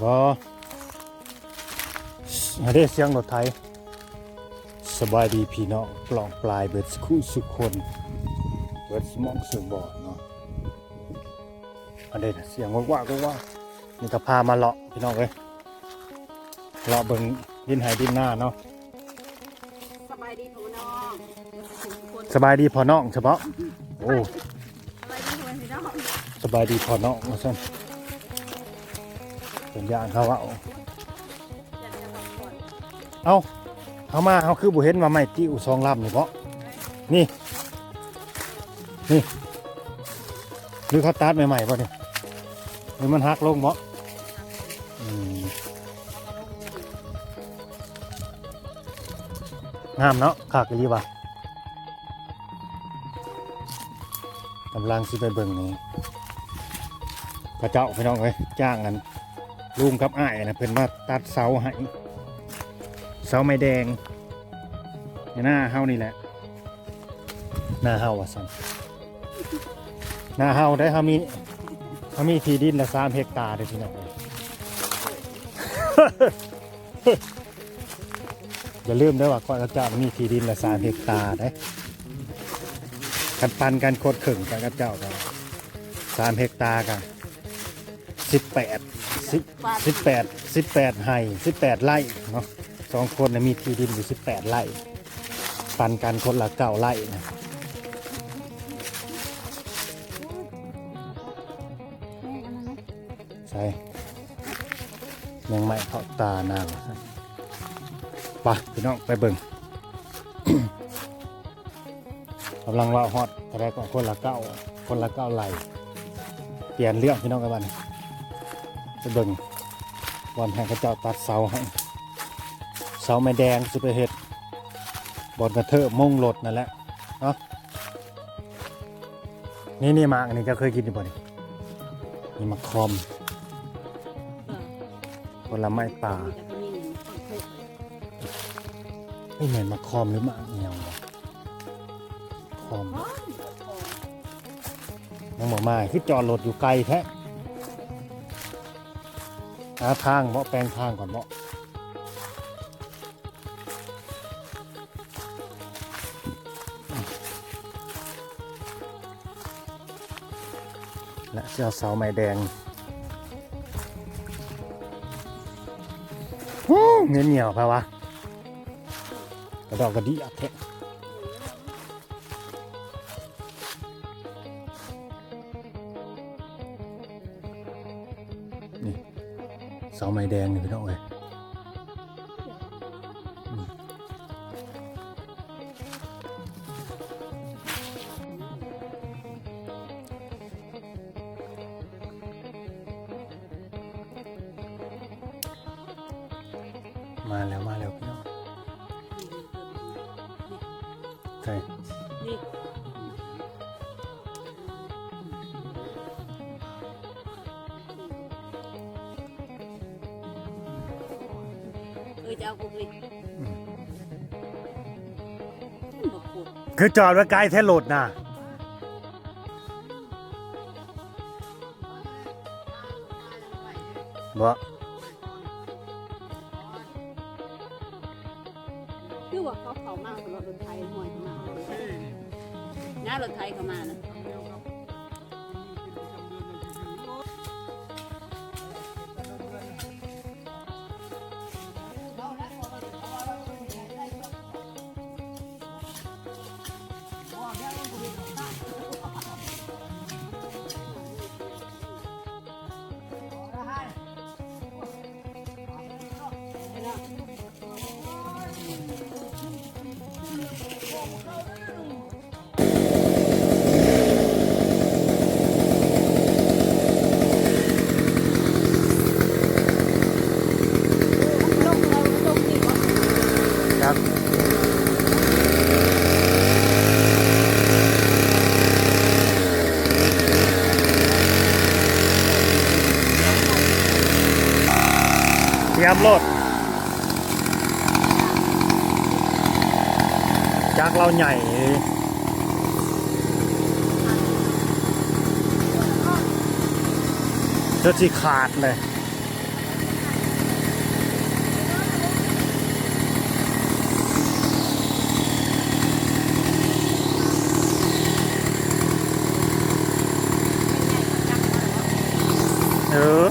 บ่อันนี้เสียงรถไทย สบายดีพี่น้องปล่องปลายเบิดสคุสุกคนเบิดสมองสุบอดเนาะอันนี้น่ะเสียงว่าว่าก็ว่านี่ก็พามาเลาะพี่น้องเอ้ยเลาะเบิ่งดินไหดินหน้าเนาะสบายดีพี่น้องทุกคนสบายดีพอน้องเฉพาะโอ้สบายดีพี่น้องสบายดีพอน้องมาสั่น เป็นอย่างเขาว่าเอาอยากจะเอาเอามาเขาคือบุเห็นว่าไม่ติ้วซองลำนี่เพาะนี่นี่หรือเขาตัดใหม่ๆป่ะเนี่ยหรือมันหักลงเพาะอืมงามเนาะขากอีหลีว่ะกำลังสิไปเบิ่งนี่พระเจ้าพี่น้องเอ้ยจ้างกัน ลุงกับอ้ายนะเพิ่นมาตัดเสาให้เสาไม้แดงในหน้าเฮานี่แหละ หน้าเฮาว่ะสันหน้าเฮาได้เฮามีเฮามีที่ดินละสามเฮกตาร์เลยพี่น้องเอ้ยอย่าลืมได้อว่าก่อนกระจ้ามีที่ดินละสามเฮกตาร์ได้กันปันกันโคตรขึงกันกระเจ้ากันสามเฮกตาร์กัน สิบแปดสิบสิบแปดสิบแปดไห่สิบแปดไร่เนาะสองคนน่ะมีที่ดินอยู่สิบแปดไร่ปันกันคนละเก้าไร่นะใช่ยังไม่เข้าตานางไปพี่น้องไปเบิ่งกำลังว่าฮอตอะไรก็คนละเก้าคนละเก้าไร่เปลี่ยนเรื่องพี่น้องกันบ้าน ไปเบิ่งวันแห่งพระเจ้าตัดเสาให้เสาไม้แดงสิไปเห็ดบอนกระเทอะมงรถนั่นแหละเนาะนี่นี่มากอันนี้จะเคยกินอยู่บ่นี่นี่มะคอมผลไม้ป่าจะมีคนคุกไอ้ยเหมือนมะคอมหรือมะเงียววะคอมยังบอมาคือจอดรถอยู่ไกลแท้ หาทางเบาะแปลงทางก่อนเบาะและเจ้าเสาไม้แดงเงี้ยเหนียวไปวะกระดอกกระดิอัดแทะ เสาไม้แดงนี่พี่น้องเอ้ยมมาแล้วมาแล้วพี่น้องใช่าคุกเลยบอกคุกคือจอดไว้ไกลแท้โหลดนะบ่คือว่าเขาเขามากสำหรับรถไทยห่วยมากหน้ารถไทยเขามานะ ครับเตรียมรถ จากเราใหญ่จะสิขาดเลย เออ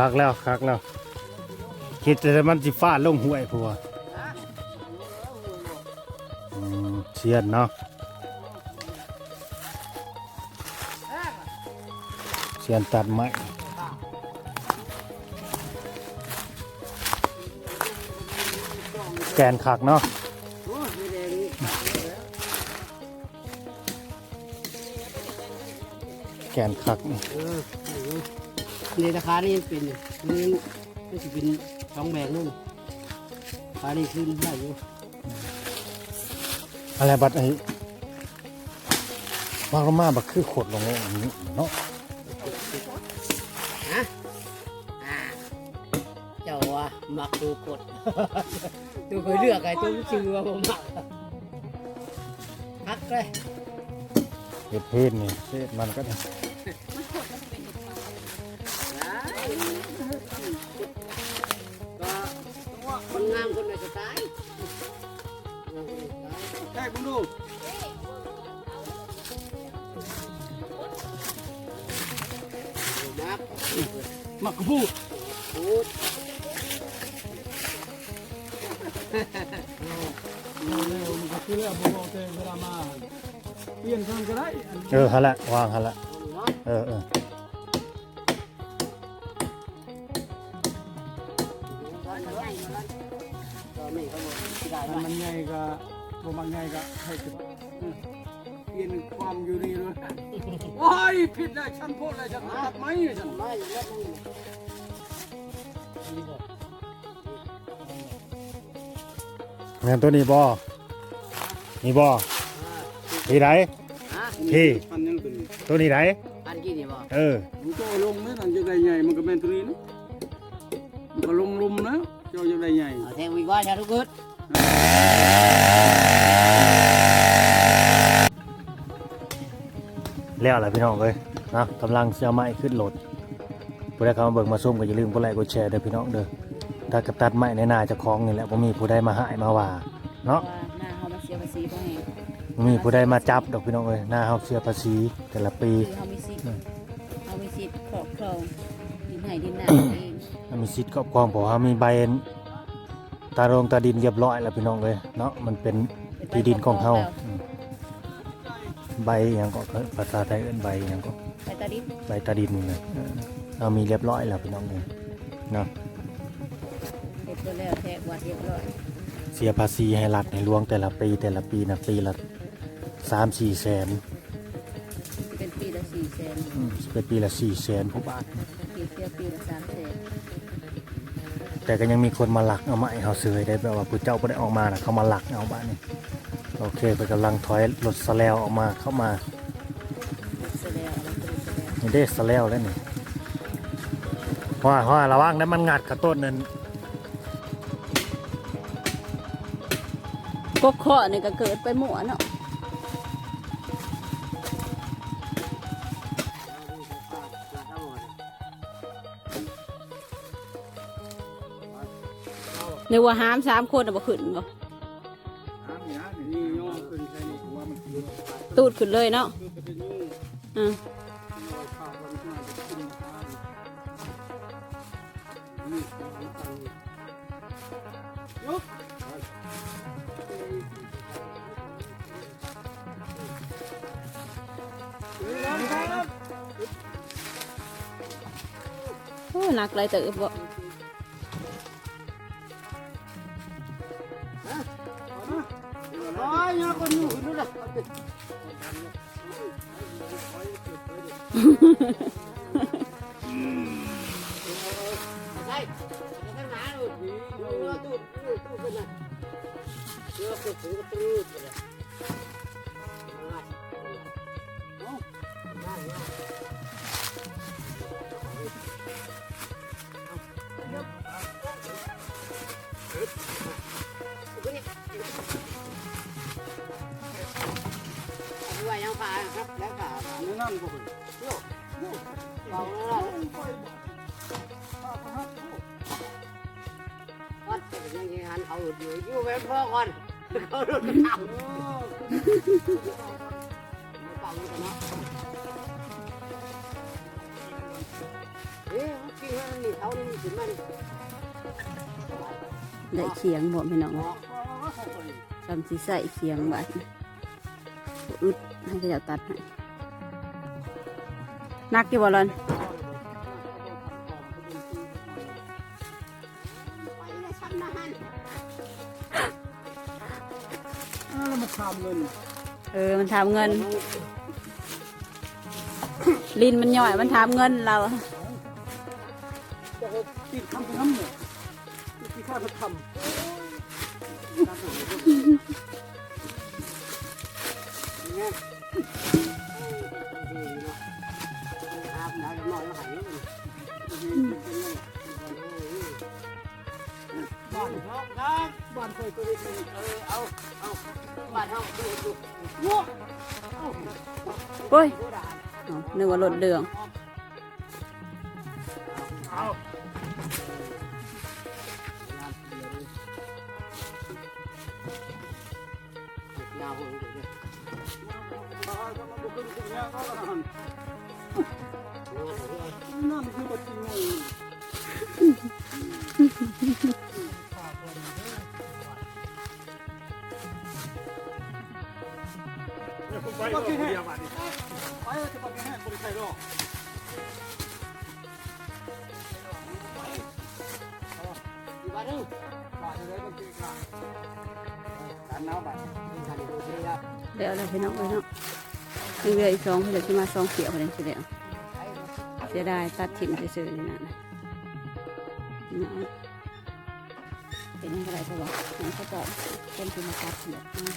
คักแล้วคักแล้วคิดแต่มันสิฟาดลงห้วยพัวเชียนเนาะเชียนตัดไม้แกนคักเนาะแกนคักนี่ นราคานี่ยังเป็นอยู่นี่ก็จะเป็นสองแบกนู่นราคานี่ขึ้นได้อยู่อะไรบัดไอ้บางลงมาบักคือขดลงอย่างนี้เนาะฮะอ่าเจ้าว่ามักดูกดตัวเคยเลือกไอ้ตัวชื่อว่าผมมักพักเลยเห็ดพื้นนี่เศษมันก็ได้ มักกะพูดพูดเร็วมันก็คือแล้วบ่บอ กแต่เวลามาเปลี่ยนทางก็ได้เออฮะละวางฮะละเนาะเออเออตอนนี้ตอนนี้เขาบอกที่ได้ถ้าว่ามันใหญ่ก็บ่มันใหญ่ก็ให้คือเปลี่ยนความอยู่นี่เลยโอ้ยผิดได้ฉันพูดเลยฉันตัดไม้ฉันมาอยู่แล้วนี่นี่บอกแม่นตัวนี้บ่นี่บ่อ่าที่ไหนฮะที่พันยังตัวนี้ตัวนี้ไหนอันกี่นี่บอกเออมันก็ลงนี่นั่นจะได้ใหญ่มันก็เป็นตัวนี้นะมันก็ลงลุมนะเจ้าจะได้ใหญ่เอาแทงวิกว่าชาทุกค แล้วล่ะพี่น้องเอ้ยนะกำลังเสียไม้ขึ้นรถผู้ใดเข้ามาเบิ่งมาส้มก็อย่าลืมกดไลค์กดแชร์เด้อพี่น้องเด้อถ้ากับตัดไม้ในนาเจะคล้าของนี่แหละบ่มีผู้ใดมาหายมาว่าเนาะว่าหน้าเขามาเสียภาษีเพราะไงบ่มีผู้ใดมาจับดอกพี่น้องเอ้ยหน้าเฮาเสียภาษีแต่ละปีคือเขามีสิทธิ์เขามีสิทธิ์ครอบครองดินไหนดินนาเองมันมีสิทธิ์ครอบครองเพราะว่ามีใบตาโรงตาดินเรียบร้อยแล้วพี่น้องเอ้ยเนาะมันเป็นที่ดินของเขาอืม ใบหยังก็ภาษาไทยเอิ้นใบหยังก็ไปตาดินใบตาดินนะเออเอามีเรียบร้อยแล้วพี่น้องเลยเนาะเฮ็ดตัวแล้วแทกวัดเรียบร้อยเสียภาษีให้รัฐในหลวงแต่ละปีแต่ละปีนะปีละสามสี่แสนเป็นปีละสี่แสนอืมเป็นปีละสี่แสนผู้บาท ปีเสียปีละสามแสนแต่ก็ยังมีคนมาหลักเอามาให้เขาซื้อให้ได้แบบว่าผู้เจ้าไม่ได้ออกมานะเขามาหลักเอาบ้านนี่ โอเคไปกำลังถอยรถสแลวออกมาเข้ามาเสร็จแล้วอะไรก็เสแล้วนี่ได้สแลวแล้วนี่ว่าเพระว่าระวังนั้นมันงัดกระต้นนั้นกกข้อนี่ก็เกิดไปหมั่วเนาะในว่าหามสามคนน่ะบ่ขึ้นบ่น้ำนี่นะนี่ย่อ ดขึ้นเลยเนาะ คือเป็นยุ่ง อืม เอาข้าววันที่จะกินทานนี่ของตังยก โอ้หนักเลยเติบบ่ เนื้อคือถือกระตือไปเลยเอายังผ่าครับแล้วผ่านี่นั่นบ่เฮ้ยเราแล้วก่อนยังยังหันเขาอยู่อยู่เว้นพ่อก่อนเขาโดนทำไม่ฟังกันเนาะเอ๊ะจริงว่านี่เขานี่ถึงมัน ได้เขียงบ่พี่น้องเนาะจำสิใส่เขียงบัดอึดให้เขาเจะตัดให้นักอยู่บ่ล่ะไปเลยช้ำน ทำเงินเออมันทำเงิน ลินมันย่อยมันทำเงินเราจะเอาติดทำไปน้ำเนี่ยที่ข้ามาทำ ครับบ้านเคยตัวเองเออเอาเอาบ้านเฮาดูดูวัวโอ้ยดูด่าอ๋อนึกว่ารถเดืองเอายาวเลยมาจะมาบุกขึ้นถึงเนี่ยก็แล้วกันนั่นคือบัตรจริงเลย ครับเดี๋ยวอะไรพี่น้องพี่น้องยังเหลืออีกสองเดี๋ยวจะมาสองเขียวเลยทีเดียวเสียดายตัดถิ่มเฉยๆนี่นะนะนะเป็นยังไราะว่ามันก็จะเป็นที่มาตัดแบบนี้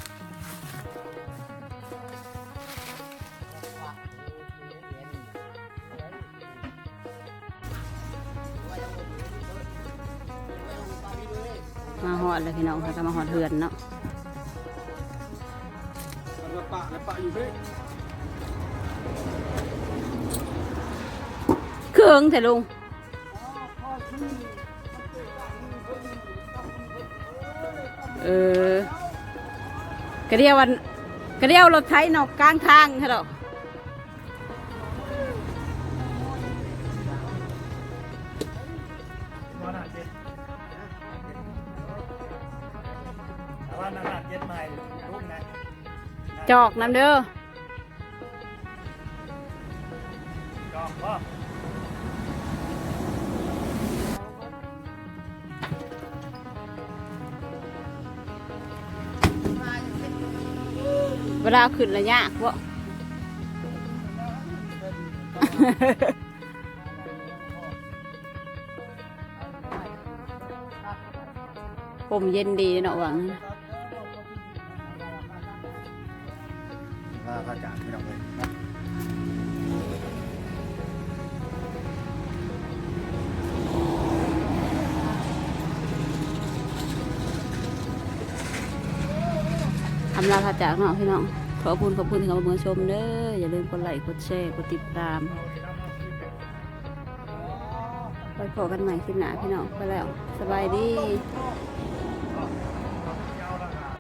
มาหอดเลยพี่น้องค่ะก็มาหอดเฮือนเนาะ เครื่องเถอะลุงเออกระเดียววันกระเดียวรถไถนอกกลางทางเถอะ จอกน้ำเด้อจอกว่เวลาขึ้นระยะวะผมเย็นดีเนาะหวังาพระจากพี่น้องเลยนะทำลาพาจากเนาะพี่น้อง ขอบคุณขอบคุณที่เข้ามาเมือชมเด้ออย่าลืมกดไลค์กดแชร์กดติดตามไปพบกันใหม่คลิปหน้าพี่น้องไปแล้ว สบายดี